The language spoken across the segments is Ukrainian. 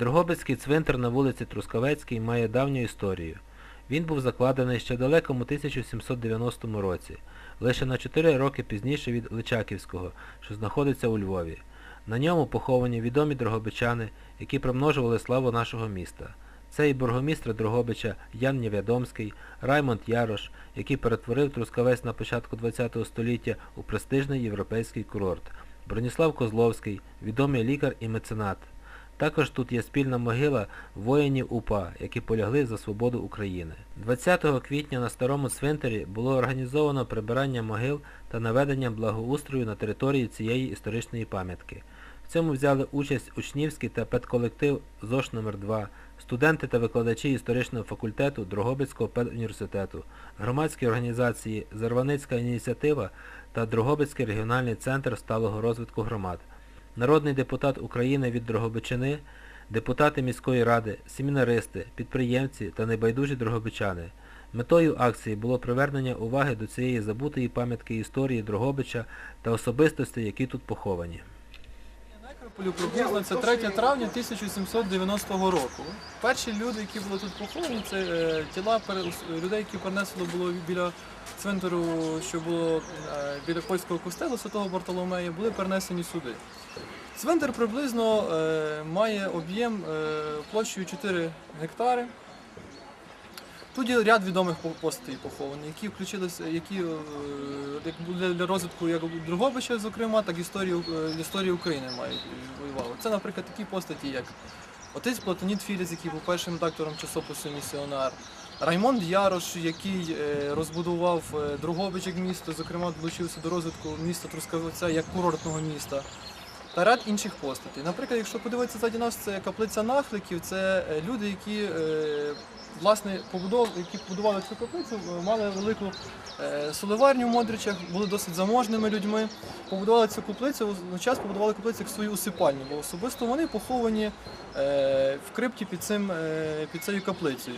Дрогобицький цвинтар на вулиці Трускавецькій має давню історію. Він був закладений ще далекому 1790 році, лише на 4 роки пізніше від Личаківського, що знаходиться у Львові. На ньому поховані відомі дрогобичани, які примножували славу нашого міста. Це і бургомістр Дрогобича Ян Невядомський, Раймонд Ярош, який перетворив Трускавець на початку ХХ століття у престижний європейський курорт, Броніслав Козловський, відомий лікар і меценат. Також тут є спільна могила воїнів УПА, які полягли за свободу України. 20 квітня на старому цвинтарі було організовано прибирання могил та наведення благоустрою на території цієї історичної пам'ятки. В цьому взяли участь учнівський та педколектив ЗОШ номер 2 студенти та викладачі історичного факультету Дрогобицького педуніверситету, громадські організації Зарваницька ініціатива та Дрогобицький регіональний центр сталого розвитку громад народний депутат України від Дрогобичини, депутати міської ради, семінаристи, підприємці та небайдужі дрогобичани. Метою акції було привернення уваги до цієї забутої пам'ятки історії Дрогобича та особистостей, які тут поховані. Некрополю приблизно це 3 травня 1790 року. Перші люди, які були тут поховані, це е, тіла людей, які перенесло було біля цвинтару, що було е, біля польського костелу Святого Бартоломея, були перенесені сюди. Цвинтар приблизно е, має об'єм площею 4 гектари. Тут є ряд відомих по- постатей поховані, які включилися, які е, як для, розвитку як Дрогобича, зокрема, так і історії, е, історії України мають е, воювали. Це, наприклад, такі постаті, як отець Платоніт Філіс, який був першим редактором часопису Місіонар, Раймонд Ярош, який е, розбудував е, Дрогобич як місто, зокрема, долучився до розвитку міста Трускавця як курортного міста. Та ряд інших постатей. Наприклад, якщо подивитися ззаді нас, це каплиця нахликів, це е, люди, які е, власне побудов, які побудували цю каплицю, е, мали велику соливарню в Модричах, були досить заможними людьми. Побудували цю каплицю, на час побудували каплицю як свою усипальню, бо особисто вони поховані в крипті під, цим, під цією каплицею.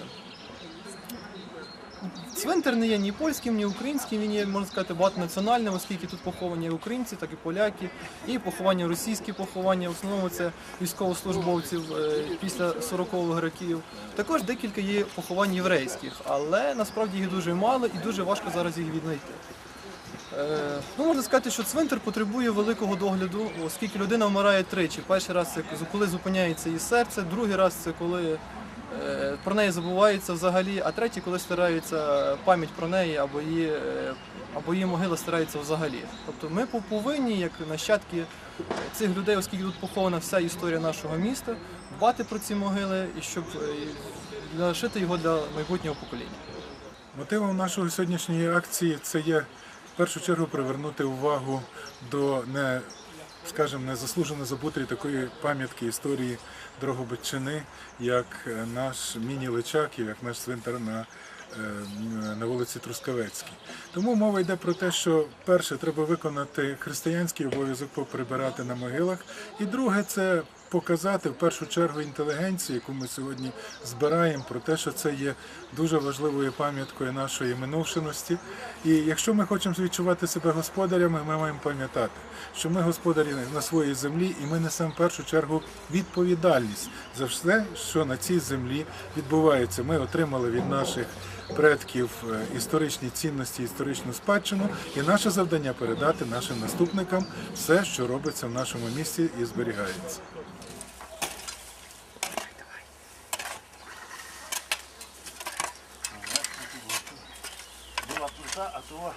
Цвинтар не є ні польським, ні українським, він є, можна сказати, багатонаціональним, оскільки тут поховані як українці, так і поляки, і поховання російські поховання, в основному це військовослужбовців е, після 40-х років. Також декілька є поховань єврейських, але насправді їх дуже мало і дуже важко зараз їх віднайти. Е, Ну, можна сказати, що цвинтар потребує великого догляду, оскільки людина вмирає тричі. Перший раз це коли зупиняється її серце, другий раз це коли про неї забувається взагалі, а третій, коли стирається пам'ять про неї або її, е, або її могила стирається взагалі. Тобто ми по- повинні, як нащадки е, цих людей, оскільки тут похована вся історія нашого міста, дбати про ці могили і щоб е, лишити його для майбутнього покоління. Мотивом нашої сьогоднішньої акції це є в першу чергу привернути увагу до не, скажімо, незаслужено забутої такої пам'ятки історії Дрогобичини, як е, наш міні-Личаків, як наш цвинтар на, е, на вулиці Трускавецькій. Тому мова йде про те, що перше треба виконати християнський обов'язок поприбирати на могилах, і друге це показати в першу чергу інтелігенції, яку ми сьогодні збираємо, про те, що це є дуже важливою пам'яткою нашої минувшеності. І якщо ми хочемо відчувати себе господарями, ми маємо пам'ятати, що ми господарі на своїй землі, і ми несемо в першу чергу відповідальність за все, що на цій землі відбувається. Ми отримали від наших предків е, історичні цінності, історичну спадщину, і наше завдання передати нашим наступникам все, що робиться в нашому місті і зберігається. あとは。